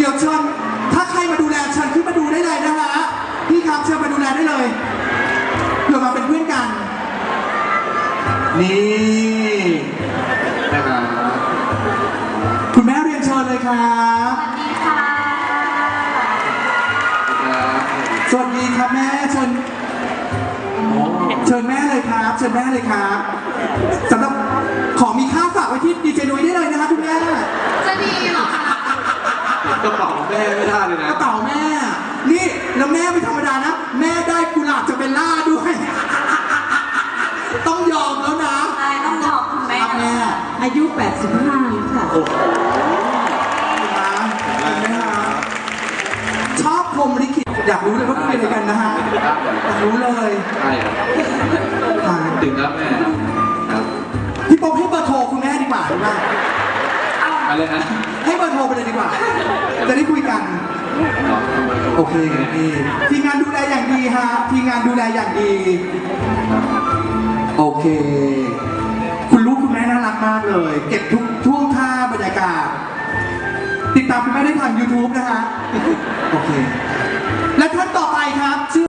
เดี๋ยวเชิญถ้าใครมาดูแลเชิญขึ้นมาดูได้เลยนะฮะพี่ครับเชิญมาดูแลได้เลยเผื่อมาเป็นเพื่อนกัน นี่นะครับคุณแม่เรียนเชิญเลยครับสวัสดีครับสวัสดีครับแม่เชิญเชิญแม่เลยครับ เชิญแม่เลยครับสำหรับ แม่ไม่ได้เลยนะกระเป๋าแม่ นี่แล้วแม่ไม่ธรรมดานะ แม่ได้กุหลาบจะเป็นล่าด้วย ต้องยอมแล้วนะใช่ต้องขอบคุณแม่ครับแม่อายุ 85ค่ะ โอ้โหนะเห็นไหมฮะชอบพรหมลิขิตอยากรู้เลยว่าคุยอะไรกันนะฮะอยากรู้เลยใช่ครับอ่าถึงแล้วแม่ครับพี่ป๊อปให้เบอร์โทรคุณแม่ดีกว่าดีกว่า อะไรนะให้เบอร์โทรไปเลยดีกว่า จะได้คุยกันโอเคดีทีมงานดูแลอย่างดีฮะทีมงานดูแลอย่างดี โอเค คุณลูกคุณแม่น่ารักมากเลย เก็บทุกท่วงท่าบรรยากาศ ติดตามคุณแม่ได้ทาง YouTube นะฮะโอเค และท่านต่อ